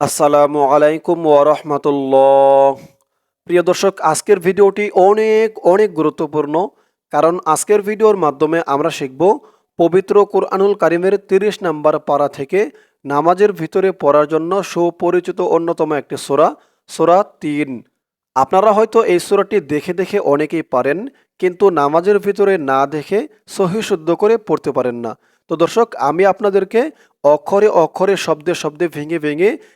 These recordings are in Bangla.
আসসালামু আলাইকুম ওরহমতুল্লাহ প্রিয় দর্শক, আজকের ভিডিওটি অনেক অনেক গুরুত্বপূর্ণ, কারণ আজকের ভিডিওর মাধ্যমে আমরা শিখব পবিত্র কোরআনুল কারিমের তিরিশ নাম্বার পাড়া থেকে নামাজের ভিতরে পড়ার জন্য সুপরিচিত অন্যতম একটি সোরা সোরা তিন। আপনারা হয়তো এই সোরাটি দেখে দেখে অনেকেই পারেন, কিন্তু নামাজের ভিতরে না দেখে সহি শুদ্ধ করে পড়তে পারেন না। তো দর্শক, আমি আপনাদেরকে অক্ষরে অক্ষরে শব্দে শব্দে ভেঙে ভেঙে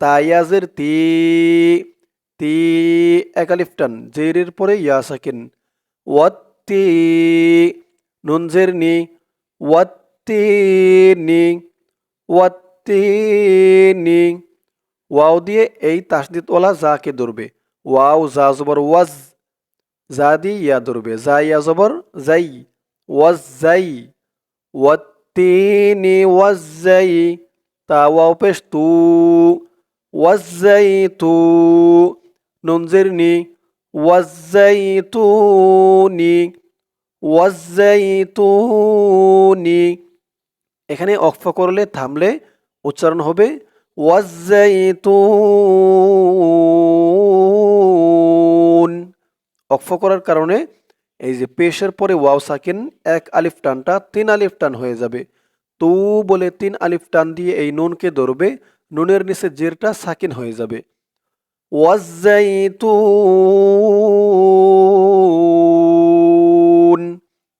তায়াজের তি তি একালিফটান, জেরের পরে ইয়া সাকিন ওয়াত্তি নুনজের নি, ওয়াত্তি নি ওয়াত্তি নি। ওয়াও দিয়ে এই তাসদিদওয়ালা জাকে ধরবে। ওয়াও জা জবর ওয়াজ জা দিয়ে ইয়া ধরবে। জা ইয়া জবর জাই ওয়াজ জাই ওয়াত্তিনি ওয়াজ জাই তা ওয়াও পেশ তু। ওয়াজ্জাইতু নুনজেরনি ওয়াজ্জাইতুনি ওয়াজ্জাইতুনি। এখানে অক্ফ করলে, থামলে উচ্চারণ হবে ওয়াজ্জাইতুন। অক্ফ করার কারণে এই যে পেশের পরে ওয়াও সাকিন, এক আলিফ টানটা তিন আলিফ টান হয়ে যাবে। তু বলে তিন আলিফ টান দিয়ে এই নুনকে ধরবে। নুনের নিচে জেরটা সাকিন হয়ে যাবে।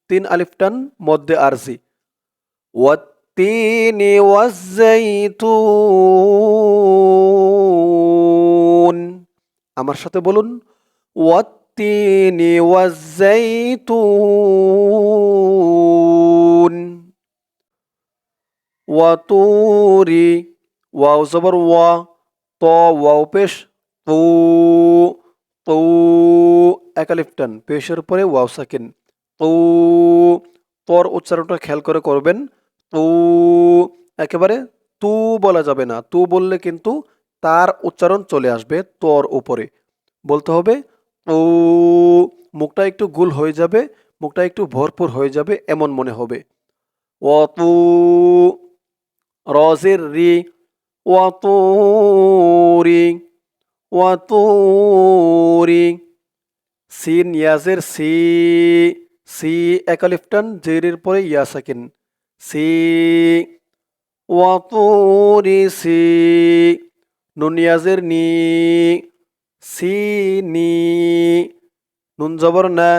তিন আলিফটান মধ্যে আরজি। আমার সাথে বলুন। ওয়াতুরি ওয়াও জবর ওয়া ত ওয়াও পেশ তু তু একালিফটান পেশের পরে ওয়াও সাকিন তু তর উচ্চারণটা খেয়াল করে করবেন তু একেবারে তু বলা যাবে না তু বললে কিন্তু তার উচ্চারণ চলে আসবে তর উপরে বলতে হবে তু মুখটা একটু গুল হয়ে যাবে মুখটা একটু ভরপুর হয়ে যাবে এমন মনে হবে অতু রজের রি ওয়াতুরি ওয়াতুরি সিন ইয়াজের সি সি একালিফটান জেরের পরে ইয়া সাকিন সি ওয়াতুরি সি নুন ইয়াজের নি সি নি নুন জবর না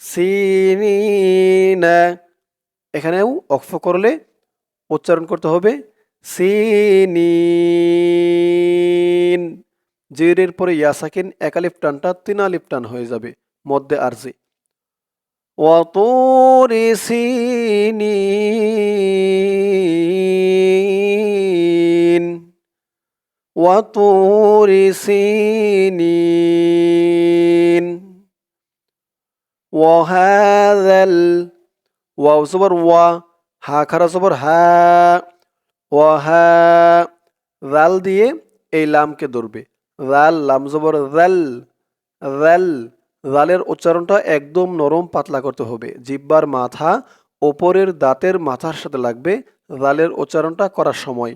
সি নি না এখানেও অক্ফ করলে উচ্চারণ করতে হবে সিনিন। জেরের পরে ইয়াসাকিন একালিফ টানটা তিন আলিফ টান হয়ে যাবে, মধ্যে আরজি ওয়াতুরি সিনিন। ওয়াতুরি সিনিন। ওয়াহাদাল ওয়াও জবর ওয়া, হা খারা জবর হা। ওয়াহা রাল দিয়ে এই লামকে ধরবে। রাল লাম জবর রাল রাল রালের উচ্চারণটা একদম নরম পাতলা করতে হবে। জিব্বার মাথা ওপরের দাঁতের মাথার সাথে লাগবে রালের উচ্চারণটা করার সময়।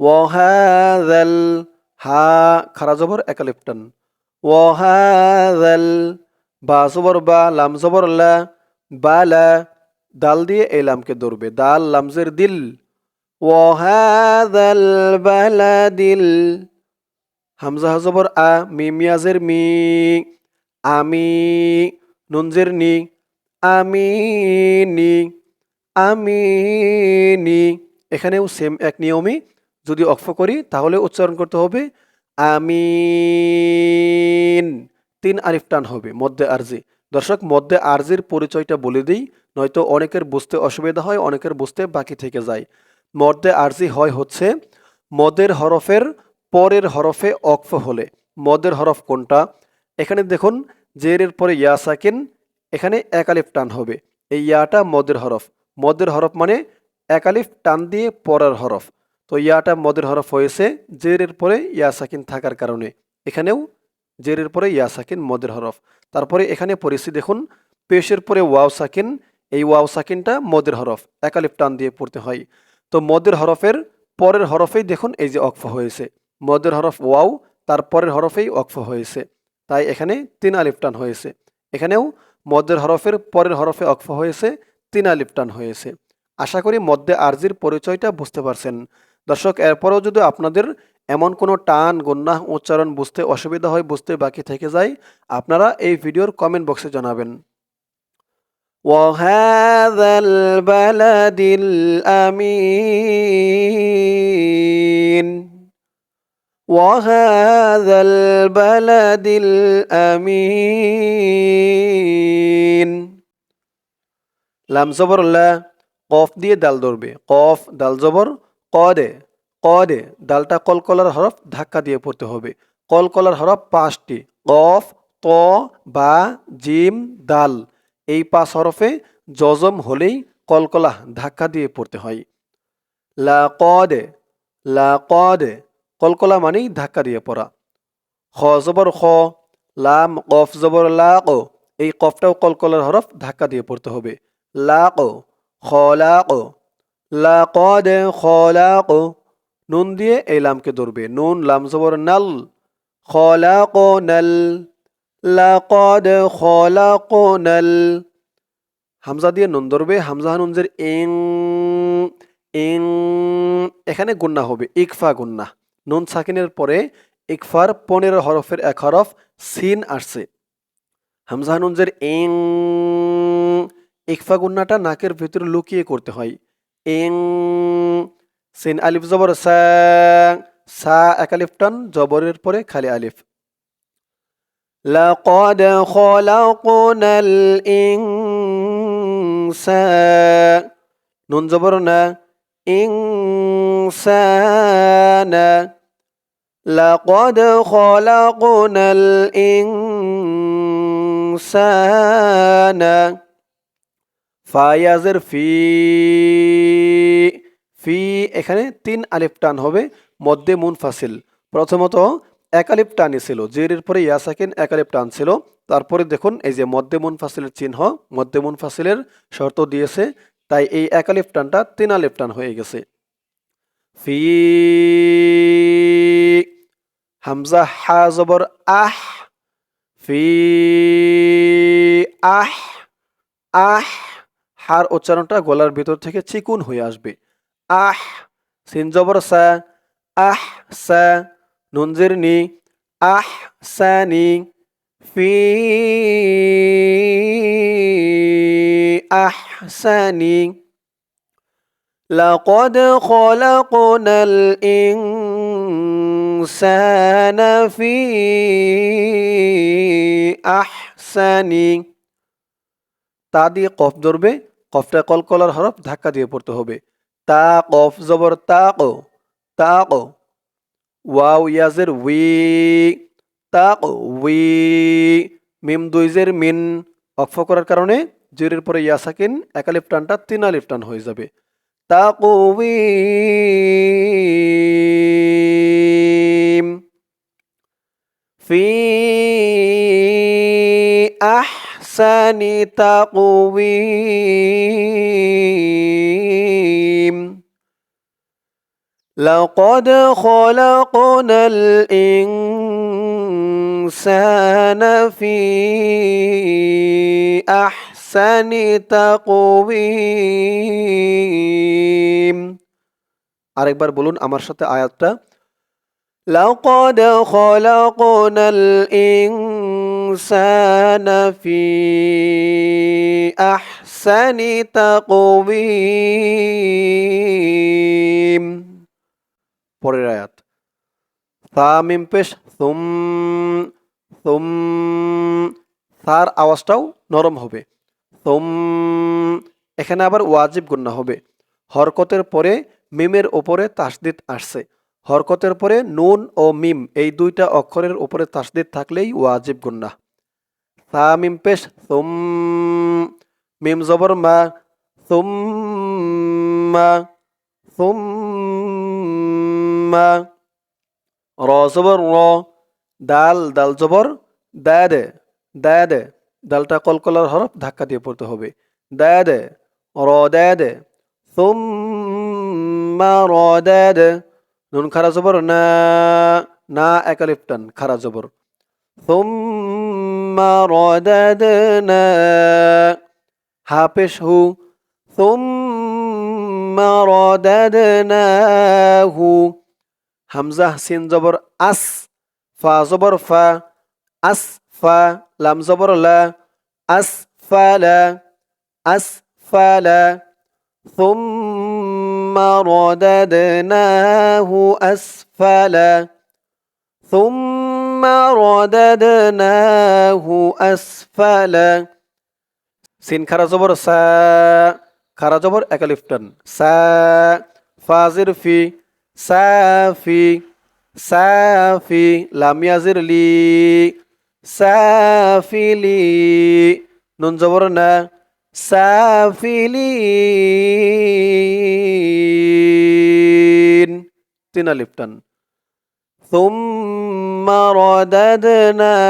ওয়াহাল হা, খারা জবর একালিপ্টন ওয়াহাল বা জবর, বা, লাম জবর, লা বালা দাল দিয়ে এই লামকে ধরবে। দাল লামজের দিল। হামজা হাজবর আ মিমিয়াজের মি আমি নুনজের নি আমি নি আমি নি এখানেও সেম এক নিয়মই। যদি অক্ষ করি, তাহলে উচ্চারণ করতে হবে আমিন। তিন আলিফ টান হবে, মধ্যে আরজি। দর্শক, মধ্যে আরজির পরিচয়টা বলে দিই, নয়তো অনেকের বুঝতে অসুবিধা হয়, অনেকের বুঝতে বাকি থেকে যায়। মধ্যে আরজি হয় হচ্ছে মদের হরফের পরের হরফে অক্ফ হলে। মদের হরফ কোনটা? এখানে দেখুন, জেরের পরে ইয়া সাকিন, এখানে একালিফ টান হবে। এই ইয়াটা মদের হরফ। মদের হরফ মানে একালিফ টান দিয়ে পরের হরফ। তো ইয়াটা মদের হরফ হয়েছে জেরের পরে ইয়া সাকিন থাকার কারণে। এখানেও জেরের পরে ইয়া সাকিন, মদের হরফ। তারপরে এখানে পরিস্থিতি দেখুন, পেশের পরে ওয়াও সাকিন, এই ওয়াও সাকিনটা মদের হরফ। একালিফ টান দিয়ে পড়তে হয়। তো মদের হরফের পরের হরফেই দেখুন এই যে অক্ফ হয়েছে। মদের হরফ ওয়াও, তার পরের হরফেই অক্ফ হয়েছে। তাই এখানে তিন আলিফ টান হয়েছে। এখানেও মদের হরফের পরের হরফে অক্ফ হয়েছে, তিন আলিফ টান হয়েছে। আশা করি মধ্যে আরজির পরিচয়টা বুঝতে পারছেন। দর্শক, এরপরেও যদি আপনাদের এমন কোনো টান গন্যাহ উচ্চারণ বুঝতে অসুবিধা হয়, বুঝতে বাকি থেকে যায়, আপনারা এই ভিডিওর কমেন্ট বক্সে জানাবেন। وهذا البلد الأمين وهذا البلد الأمين লাম জবর লা কফ দিয়ে দাল ধরবে কফ দাল জবর কদে কদে দালটা কলকলার হরফ ধাক্কা দিয়ে পড়তে হবে কলকলার হরফ পাঁচটি কফ ত বা জিম দাল এই পাঁচ হরফে জজম হলেই কলকলা ধাক্কা দিয়ে পড়তে হয়। লা কদে লা কদে, কলকলা মানেই ধাক্কা দিয়ে পড়া। খ জবর খ, লাম, কফ জবর লা ক এই কফটাও কলকলার হরফ ধাক্কা দিয়ে পড়তে হবে। লা ক খ লা ক লা কদে, খ লা ক নুন দিয়ে এই লামকে ধরবে। নুন, লাম, জবর, নাল, খ লা ক নাল। লাকদ খলাকনাল। হামজা দিয়ে নুন ধরবে, হামজা নুনজের ইং ইং এখানে গুন্না হবে, ইকফা গুন্না। নুন সাকিনের পরে ইকফার পনেরো হরফের এক হরফ সিন আসছে। হামজা নুনজের ইং ইকফা গুন্নাটা নাকের ভিতরে লুকিয়ে করতে হয়। ইং সিন আলিফ জবর সা সা এক আলিফ টান, জবরের পরে খালি আলিফ। لقد خلقنا الإنسان নুন জবর না إنسان لقد خلقنا الإنسان ফায়াজের ফি ফি এখানে তিন আলিফ টান হবে মধ্যে মুনফাসিল প্রথমত একালিপ টানি ছিল, জেরের পরে ইয়াসাকিন একালিপ টান ছিল। তারপরে দেখুন, এই যে মধ্যে মুনফাসিলের চিহ্ন মধ্যে মুনফাসিলের শর্ত দিয়েছে, তাই এই একালিপ টানটা তিন আলিপ টান হয়ে গেছে। ফি হামজা হা জবর আহ, ফি আহ আহ, হার উচ্চারণটা গলার ভিতর থেকে চিকুন হয়ে আসবে। আহ, সিন জবর সা, আহ, সা নুনজের নি আহ সানি ফি আহসানি لقد خلقنا الإنسان في أحسن তা দিয়ে কফ ধরবে কফটা কলকলার হরফ ধাক্কা দিয়ে পড়তে হবে তা কফ জবর তা কো তা কো ওয়াও, ইয়াজের উই তাক উই মিম দুইজের মিন। অক্ষ করার কারণে জেরের পরে ইয়া সাকিন একালিফ টানটা তিন আলিফ টান হয়ে যাবে। তাকুইম ফি আহসানি তাকুইম لقد خلقنا الإنسان في أحسن تقويم আরেকবার বলুন আমার সাথে আয়াতটা لقد خلقنا الإنسان في أحسن تقويم পরের আয়াত। সা মিম পেশ, সুম সুম, সার আওয়াজটাও নরম হবে। সুম, এখানে আবার ওয়াজিব গুন্না হবে। হরকতের পরে মিমের ওপরে তাসদিদ আসছে। হরকতের পরে নুন ও মিম, এই দুইটা অক্ষরের উপরে তাসদিদ থাকলেই ওয়াজিব গুন্না সা মিম পেশ, সুম, মিম জবর মা সুম্মা সুম্মা র জবর র দাল দাল জবর দাদে দাদে দালটা কলকলার হরফ ধাক্কা দিয়ে পড়তে হবে। দাদে র দাদে সুম্মা র দাদে নুন খারা জবর না না একালিপটান খারা জবর সুম্মা র দাদনা হা। পেশ হু সুম্মা র দাদনাহু হামজা সিন জবর আস ফা জবর ফা আস ফা লাম জবর লা আস ফা লা আস ফা লা ثم رددناه أسفلا ثم رددناه أسفلا সিন খারা জবর সা খারা জবর একালিফটান সা ফাজির ফি سافي سافي لم يزر لي. سافي لي. ننزورنا زبرنا سافلين تنا لبتن ثم رددناه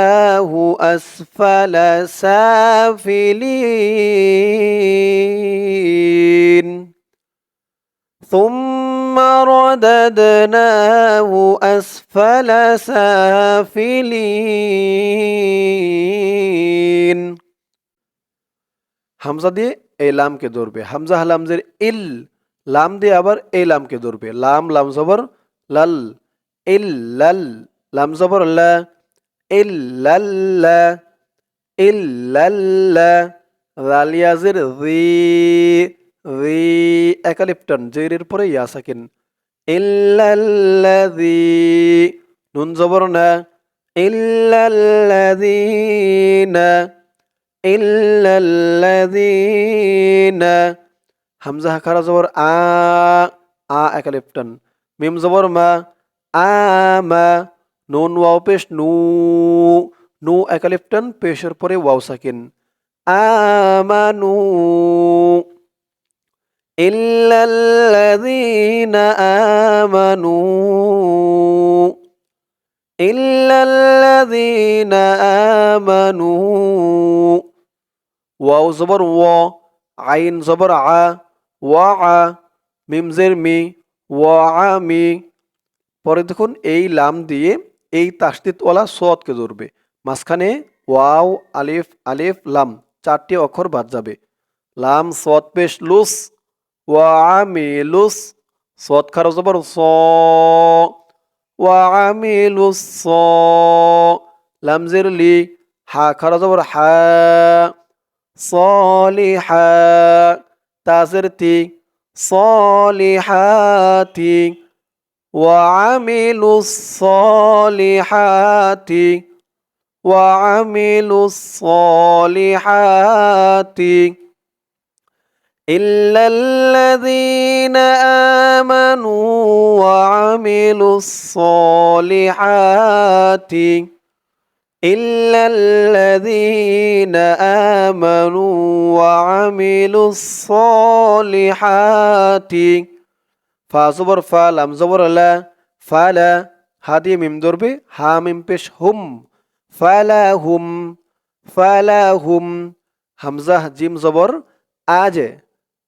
أسفل. سافلين ثم رددناه أسفل سافلين হামজা দিয়ে এই লামকে ধরবে হামজা হালামজের ইল লাম দিয়ে আবার এই লামকে ধরবে লাম লাম জবর লাল ইল লাল লাম জবর লা ইল লাল্লা ইল লাল্লা রালিয়াজের রি রি একালিপ্টন জেরের পরে ইয়া সাকিন ইল্লাল্লাযী নুন জবর না। ইল্লাল্লাযীনা। ইল্লাল্লাযীনা। হামজা খারা জবর আ আ একালিপ্টন। মিম জবর মা আমা নুন ওয়াও পেশ নু নু একালিপ্টন পেশের পরে ওয়াও সাকিন। আমানু ইল্লাল্লাযীনা আমানু ইল্লাল্লাযীনা আমানু, ওয়াও জবর ওয়া আইন জবর আ, ওয়া আ, মিম জের মি আ মি। পরে দেখুন এই লাম দিয়ে এই তাসদিদওয়ালা সোয়াদকে ধরবে। মাঝখানে ওয়াও, আলিফ আলিফ, লাম, চারটি অক্ষর বাদ যাবে। লাম সোয়াদ পেশ, লুস। وعملوا صوت خرج زبر صا وعملوا الصا لم زر لي. ح خرج زبر ح. صالحا تازرتي صالحات. وعملوا الصالحات. وعملوا الصالحات. إلا الذين آمنوا وعملوا الصالحات إلا الذين آمنوا وعملوا الصالحات فازبر فا لم زبر لا فلا هذه ميم دربي ها ميم بش هم فلا هم فلا هم همزة جيم زبر آجه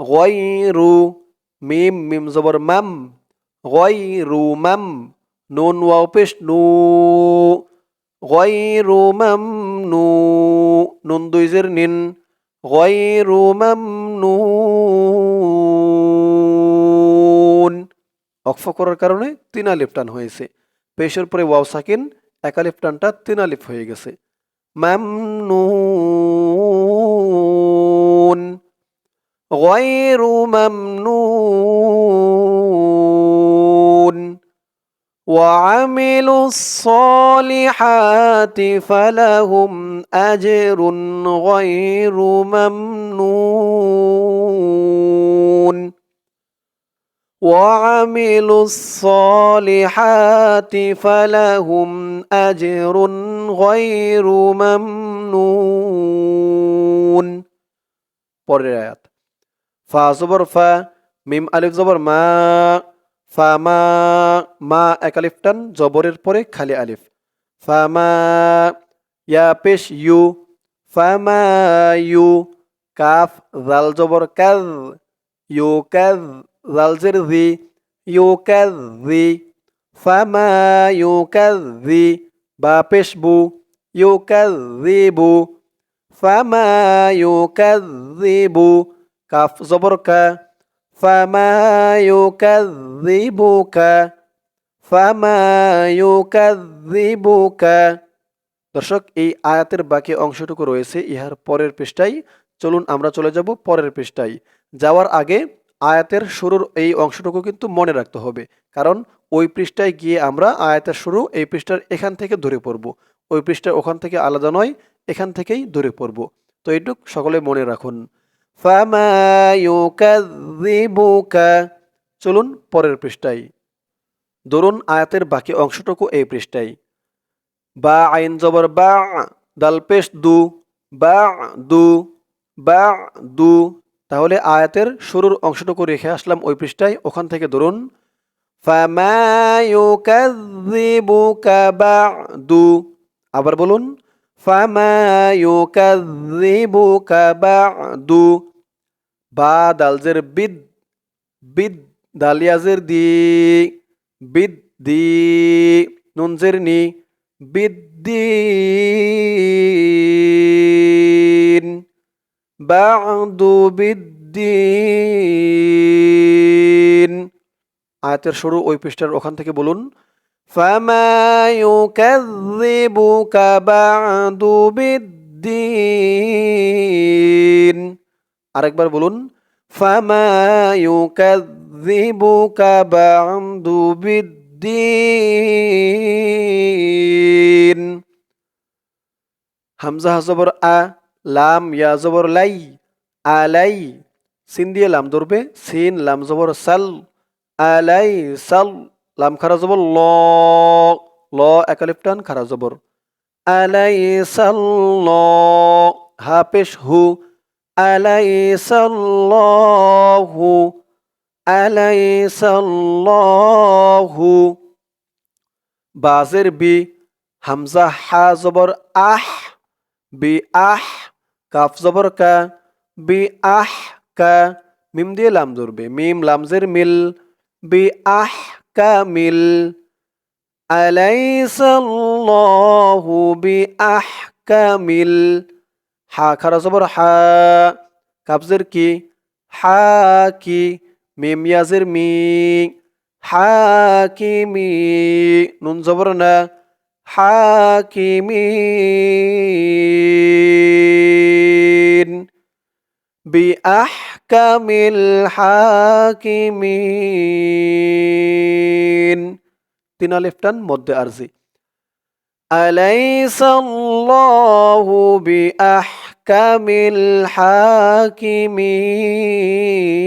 গয়রু মিম মিম জবর মাম গয়রু মাম নুন ওয়াও পেশ নু গয়রু মাম নু নুন দুই জের নিন গয়রু মাম নু অক্ফ করার কারণে তিন আলিফ টান হয়েছে। পেশের পরে ওয়াও সাকিন, এক টানটা তিন আলিফ হয়ে গেছে। মাম মামনু غير ممنون وعملوا الصالحات فلهم أجر غير ممنون وعملوا الصالحات فلهم أجر غير ممنون পরের আয়াত ফা জবর ফা মিম আলিফ জবর মা ফা মা মা এক আলিফ টান জবরের পরে খালি আলিফ ফা মা ইয়া পেশ ইউ ফা মা ইউ কাফ জাল জবর কাজ ইউ কাজ জাল জের জি ইউ কাজ জি ফা মা ইউ কাজ জি বা পেশ বু ইউ কাজ জি বু ফা মা ইউ কাজ জি বু কাফ জবর কা ফামা ইউকাযযিবুকা ফামা ইউকাযযিবুকা দর্শক, এই আয়াতের বাকি অংশটুকু রয়েছে, ইহার পরের পৃষ্ঠায়। চলুন আমরা চলে যাব পরের পৃষ্ঠায়। যাওয়ার আগে আয়াতের শুরুর এই অংশটুকু কিন্তু মনে রাখতে হবে। কারণ ওই পৃষ্ঠায় গিয়ে আমরা আয়াতের শুরু, এই পৃষ্ঠার এখান থেকে ধরে পড়ব। ওই পৃষ্ঠার ওখান থেকে আলাদা নয়, এখান থেকেই ধরে পড়ব। তো এইটুক সকলে মনে রাখুন। চলুন পরের পৃষ্ঠায়। ধরুন আয়াতের বাকি অংশটুকু এই পৃষ্ঠায়। বা আইন জবর বা, দাল পেশ দু, বা দু বা দু। তাহলে আয়াতের শুরুর অংশটুকু রেখে আসলাম ওই পৃষ্ঠায়। ওখান থেকে ধরুন বা'দু আবার বলুন বা'দু বা দালজের বিদ বিদ দালিয়াজের দি বিদ দি নুনজের নি বিদ্দিন বা'দু বিদ্দিন আয়াতের শুরু ওই পৃষ্ঠার ওখান থেকে বলুন فما يكذبك بعد بالدين আরেকবার বলুন হামজা জবর আ, লাম, ইয়া জবর লাই, আলাই, সিন দিয়ে লাম ধরবে, সিন, লাম জবর সাল, আলাই, সাল, লাম খারা জবর ল ল একালিপ টান, খারা জবর, আলাই, সাল, ল, হা, পেশ, হু আলাইসাল্লাহু আলাইসাল্লাহু বাজের বি হামজা হা জবর আহ বি আহ কাফ জবর কা বি আহ কা মিম দিয়ে লাম ধরবে মিম লামজের মিল বি আহ কা মিল আলাইসাল্লাহু বি আহ কামিল হা খারা জবর হা কাবজের কি হা কি মিম ইয়াজের মি হা কি মি নুন জবর না হা কি মি بأحكم الحاكمين তিন আলিফটান মধ্যে আরজি أليس الله بأحكم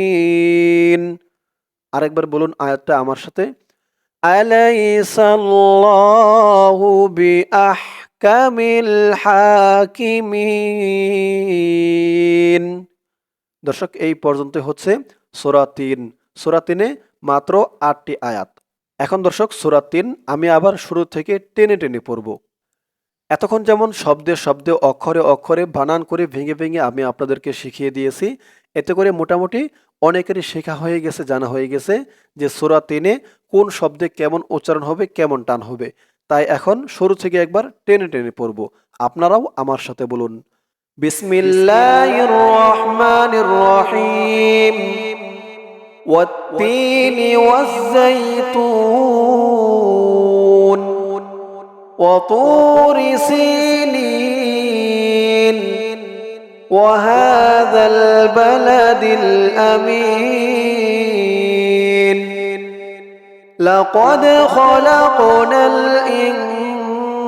الحاكمين আরেকবার বলুন আয়াতটা আমার সাথে أليس الله بأحكم الحاكمين দর্শক এই পর্যন্ত হচ্ছে সোরা তিন সোরা তিনে মাত্র আটটি আয়াত এখন দর্শক, সুরা তিন, আমি আবার শুরু থেকে টেনে টেনে পড়ব। এতক্ষণ যেমন শব্দে শব্দে, অক্ষরে অক্ষরে, বানান করে ভেঙে ভেঙে আমি আপনাদেরকে শিখিয়ে দিয়েছি, এতে করে মোটামুটি অনেকেরই শেখা হয়ে গেছে, জানা হয়ে গেছে যে সুরা তিনে কোন শব্দে কেমন উচ্চারণ হবে, কেমন টান হবে। তাই এখন শুরু থেকে একবার টেনে টেনে পড়ব। আপনারাও আমার সাথে বলুন, বিসমিল্লাহির রহমানির রহিম। والتين والزيتون وطور سينين وهذا البلد الأمين. لقد خلقنا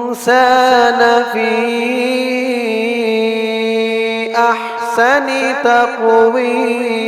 الإنسان في أحسن تقويم.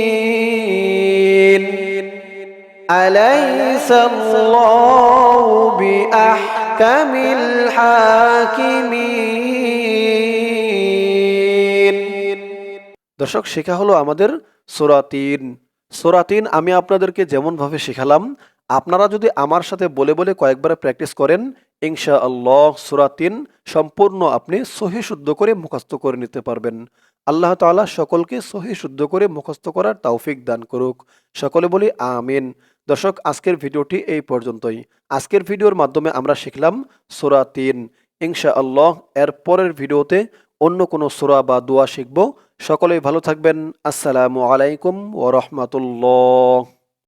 أليس الله بأحكم الحاكمين দর্শক শেখা হলো আমাদের সোরাতিন সোরাতিন আমি আপনাদেরকে যেমনভাবে শেখালাম আপনারা যদি আমার সাথে বলে বলে কয়েকবার প্র্যাকটিস করেন ইনশা আল্লাহ সুরাতিন সম্পূর্ণ আপনি সহি শুদ্ধ করে মুখস্থ করে নিতে পারবেন আল্লাহ তাআলা সকলকে সহি শুদ্ধ করে মুখস্থ করার তৌফিক দান করুক সকলে বলি আমিন দর্শক, আজকের ভিডিওটি এই পর্যন্তই। আজকের ভিডিওর মাধ্যমে আমরা শিখলাম সোরা তিন। ইনশা আল্লাহ এর পরের ভিডিওতে অন্য কোনো সোরা বা দোয়া শিখব। সকলেই ভালো থাকবেন। আসসালামু আলাইকুম ও রহমতুল্লাহ।